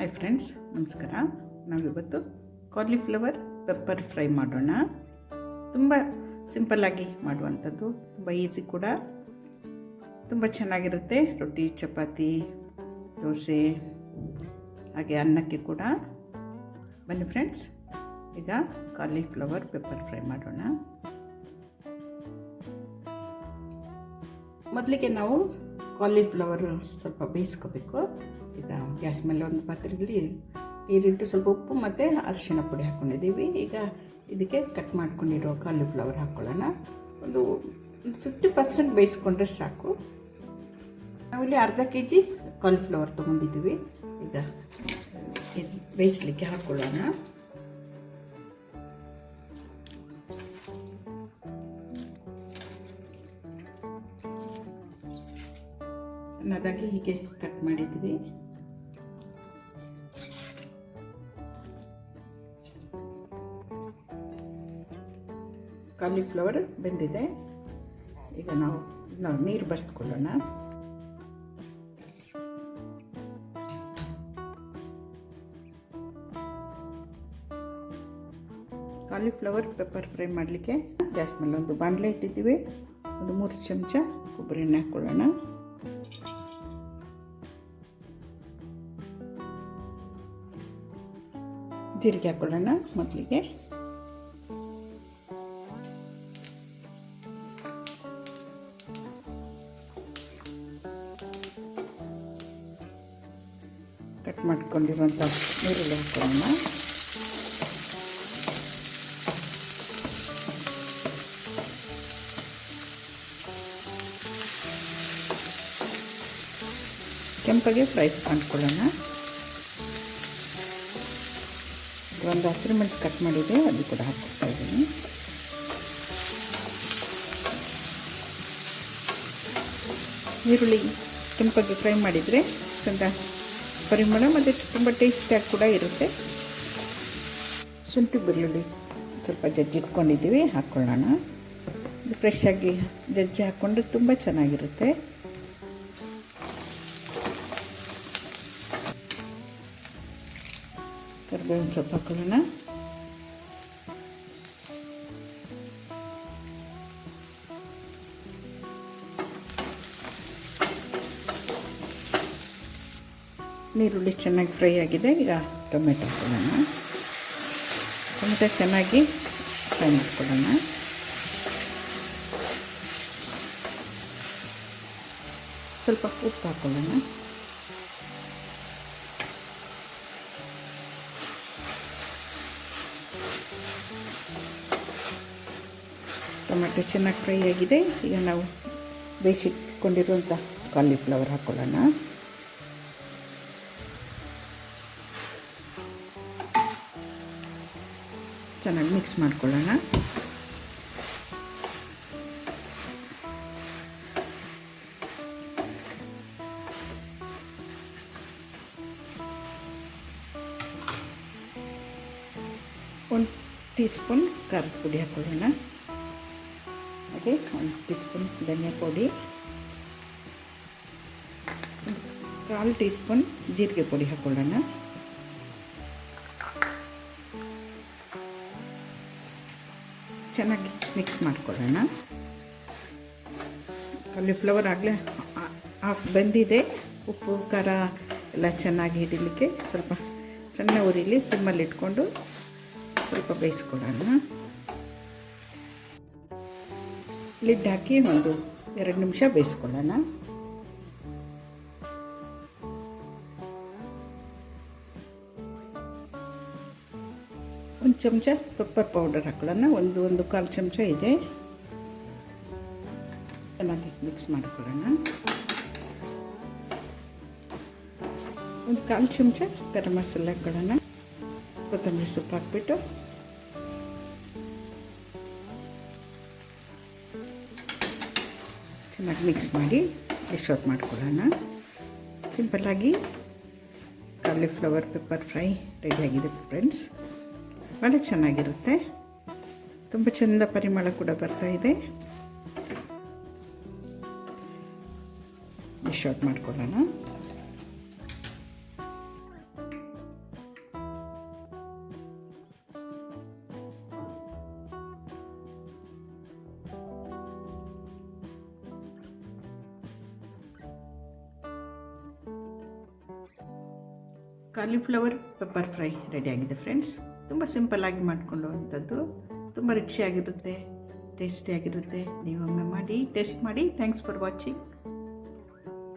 Hi friends ನಮಸ್ಕಾರ. ನಾವಿವತ್ತು cauliflower pepper fry ಮಾಡೋಣ. ತುಂಬ ಸಿಂಪಲ್ಲಾಗಿ ಮಾಡುವಂಥದ್ದು, ತುಂಬ ಈಸಿ ಕೂಡ. ತುಂಬ ಚೆನ್ನಾಗಿರುತ್ತೆ, ರೊಟ್ಟಿ, ಚಪಾತಿ, ದೋಸೆ, ಹಾಗೆ ಅನ್ನಕ್ಕೆ ಕೂಡ. ಬನ್ನಿ ಫ್ರೆಂಡ್ಸ್ ಈಗ ಕಾಲಿಫ್ಲವರ್ ಪೆಪ್ಪರ್ ಫ್ರೈ ಮಾಡೋಣ. ಮೊದಲಿಗೆ ನಾವು ಕಾಲಿಫ್ಲವರ್ ಸ್ವಲ್ಪ ಬೇಯಿಸ್ಕೋಬೇಕು. ಈಗ ಗ್ಯಾಸ್ ಮೇಲೆ ಒಂದು ಪಾತ್ರೆಯಲ್ಲಿ ನೀರಿಟ್ಟು ಸ್ವಲ್ಪ ಉಪ್ಪು ಮತ್ತು ಅರಿಶಿನ ಪುಡಿ ಹಾಕ್ಕೊಂಡಿದ್ದೀವಿ ಈಗ ಇದಕ್ಕೆ ಕಟ್ ಮಾಡ್ಕೊಂಡಿರೋ ಕಾಲಿಫ್ಲವರ್ ಹಾಕ್ಕೊಳ್ಳೋಣ ಒಂದು ಒಂದು ಫಿಫ್ಟಿ ಪರ್ಸೆಂಟ್ ಬೇಯಿಸ್ಕೊಂಡ್ರೆ ಸಾಕು. ನಾವಿಲ್ಲಿ ಅರ್ಧ ಕೆ ಜಿ ಕಾಲಿಫ್ಲವರ್ ತೊಗೊಂಡಿದ್ದೀವಿ. ಈಗ ಇದು ಬೇಯಿಸ್ಲಿಕ್ಕೆ ಹಾಕ್ಕೊಳ್ಳೋಣ ಸಣ್ಣದಾಗಿ ಹೀಗೆ ಕಟ್ ಮಾಡಿದ್ವಿ ಕಾಲಿಫ್ಲವರ್ ಬೆಂದಿದೆ. ಈಗ ನಾವು ನಾವು ನೀರು ಬಸ್ಕೊಳ್ಳೋಣ. ಕಾಲಿಫ್ಲವರ್ ಪೆಪ್ಪರ್ ಫ್ರೈ ಮಾಡಲಿಕ್ಕೆ ಗ್ಯಾಸ್ ಮೇಲೆ ಒಂದು ಬಾಣಲೆ ಇಟ್ಟಿದ್ದೀವಿ. ಒಂದು ಮೂರು ಚಮಚ ಕೊಬ್ಬರಿ ಎಣ್ಣೆ ಹಾಕ್ಕೊಳ್ಳೋಣ ಜೀರಿಗೆ ಹಾಕ್ಕೊಳ್ಳೋಣ ಮೊದಲಿಗೆ. ಮಾಡ್ಕೊಂಡಿರುವಂಥ ನೀರುಳ್ಳಿ ಹಾಕೋಣ. ಕೆಂಪಗೆ ಫ್ರೈ ಮಾಡ್ಕೊಳ್ಳೋಣ. ಒಂದು ಹಸಿರು ಮೆಣಸು ಕಟ್ ಮಾಡಿದೆ, ಅದು ಕೂಡ ಹಾಕ್ತಾ ಇದ್ದೀನಿ. ಈರುಳ್ಳಿ ಕೆಂಪಗೆ ಫ್ರೈ ಮಾಡಿದರೆ ಚಂದ ಪರಿಮಳ ಮತ್ತು ತುಂಬ ಟೇಸ್ಟಿಯಾಗಿ ಕೂಡ ಇರುತ್ತೆ. ಶುಂಠಿ ಬೆಳ್ಳುಳ್ಳಿ ಸ್ವಲ್ಪ ಜಜ್ಜಿ ಇಟ್ಕೊಂಡಿದ್ದೀವಿ ಹಾಕ್ಕೊಳ್ಳೋಣ ಫ್ರೆಶ್ ಆಗಿ ಜಜ್ಜಿ ಹಾಕ್ಕೊಂಡ್ರೆ ತುಂಬ ಚೆನ್ನಾಗಿರುತ್ತೆ. ಕರ್ಬೇವಿನ ಸೊಪ್ಪು ಹಾಕೊಳ್ಳೋಣ. ನೀರುಳ್ಳಿ ಚೆನ್ನಾಗಿ ಫ್ರೈ ಆಗಿದೆ. ಈಗ ಟೊಮೆಟೊ ಹಾಕ್ಕೊಳ್ಳೋಣ ಟೊಮೆಟೊ ಚೆನ್ನಾಗಿ ಫ್ರೈ ಮಾಡ್ಕೊಳ್ಳೋಣ. ಸ್ವಲ್ಪ ಉಪ್ಪು ಹಾಕೊಳ್ಳೋಣ. ಟೊಮೆಟೊ ಚೆನ್ನಾಗಿ ಫ್ರೈ ಆಗಿದೆ. ಈಗ ನಾವು ಬೇಯಿಸಿಟ್ಕೊಂಡಿರುವಂಥ ಕಾಲಿಫ್ಲವರ್ ಹಾಕ್ಕೊಳ್ಳೋಣ ಚೆನ್ನಾಗಿ ಮಿಕ್ಸ್ ಮಾಡ್ಕೊಳ್ಳೋಣ. ಒಂದು ಟೀ ಸ್ಪೂನ್ ಖಾರದ ಪುಡಿ ಹಾಕ್ಕೊಳ್ಳೋಣ ಹಾಗೆ ಒಂದು ಟೀ ಸ್ಪೂನ್ ಧನಿಯಾ ಪುಡಿ. ಕಾಲು ಟೀ ಸ್ಪೂನ್ ಜೀರಿಗೆ ಪುಡಿ ಹಾಕ್ಕೊಳ್ಳೋಣ ಚೆನ್ನಾಗಿ ಮಿಕ್ಸ್ ಮಾಡ್ಕೊಳ್ಳೋಣ. ಕಾಲಿಫ್ಲವರ್ ಆಗಲೇ ಹಾಫ್ ಬಂದಿದೆ. ಉಪ್ಪು, ಖಾರ ಎಲ್ಲ ಚೆನ್ನಾಗಿ ಹಿಡಿಲಿಕ್ಕೆ ಸ್ವಲ್ಪ ಸಣ್ಣ ಉರಿಲಿ ಸಿಮ್ಮಲ್ಲಿ ಇಟ್ಕೊಂಡು ಸ್ವಲ್ಪ ಬೇಯಿಸ್ಕೊಳ್ಳೋಣ. ಲಿಡ್ ಹಾಕಿ ಒಂದು ಎರಡು ನಿಮಿಷ ಬೇಯಿಸ್ಕೊಳ್ಳೋಣ. ಒಂದು ಚಮಚ ಪೆಪ್ಪರ್ ಪೌಡರ್ ಹಾಕೊಳ್ಳೋಣ. ಒಂದು ಒಂದು ಕಾಲು ಚಮಚ ಇದೆ. ಚೆನ್ನಾಗಿ ಮಿಕ್ಸ್ ಮಾಡ್ಕೊಳ್ಳೋಣ. ಒಂದು ಕಾಲು ಚಮಚ ಗರಂ ಮಸಾಲೆ ಹಾಕೊಳ್ಳೋಣ. ಕೊತ್ತಂಬರಿ ಸೊಪ್ಪು ಹಾಕ್ಬಿಟ್ಟು. ಚೆನ್ನಾಗಿ ಮಿಕ್ಸ್ ಮಾಡಿ ಡಿಶ್ ಔಟ್ ಮಾಡ್ಕೊಳ್ಳೋಣ. ಸಿಂಪಲ್ಲಾಗಿ ಕಾಲಿಫ್ಲವರ್ ಪೆಪ್ಪರ್ ಫ್ರೈ ರೆಡಿಯಾಗಿದೆ ಫ್ರೆಂಡ್ಸ್ ಭಾಳ ಚೆನ್ನಾಗಿರುತ್ತೆ. ತುಂಬ ಚೆಂದ ಪರಿಮಳ ಕೂಡ ಬರ್ತಾ ಇದೆ. ಶಾರ್ಟ್ ಮಾಡ್ಕೊಳ್ಳೋಣ. ಕಾಲಿಫ್ಲವರ್ ಪೆಪ್ಪರ್ ಫ್ರೈ ರೆಡಿಯಾಗಿದೆ ಫ್ರೆಂಡ್ಸ್ ತುಂಬ ಸಿಂಪಲ್ಲಾಗಿ ಮಾಡಿಕೊಳ್ಳುವಂಥದ್ದು. ತುಂಬ ರುಚಿಯಾಗಿರುತ್ತೆ ಟೇಸ್ಟಿಯಾಗಿರುತ್ತೆ. ನೀವೊಮ್ಮೆ ಮಾಡಿ ಟೇಸ್ಟ್ ಮಾಡಿ. Thanks for watching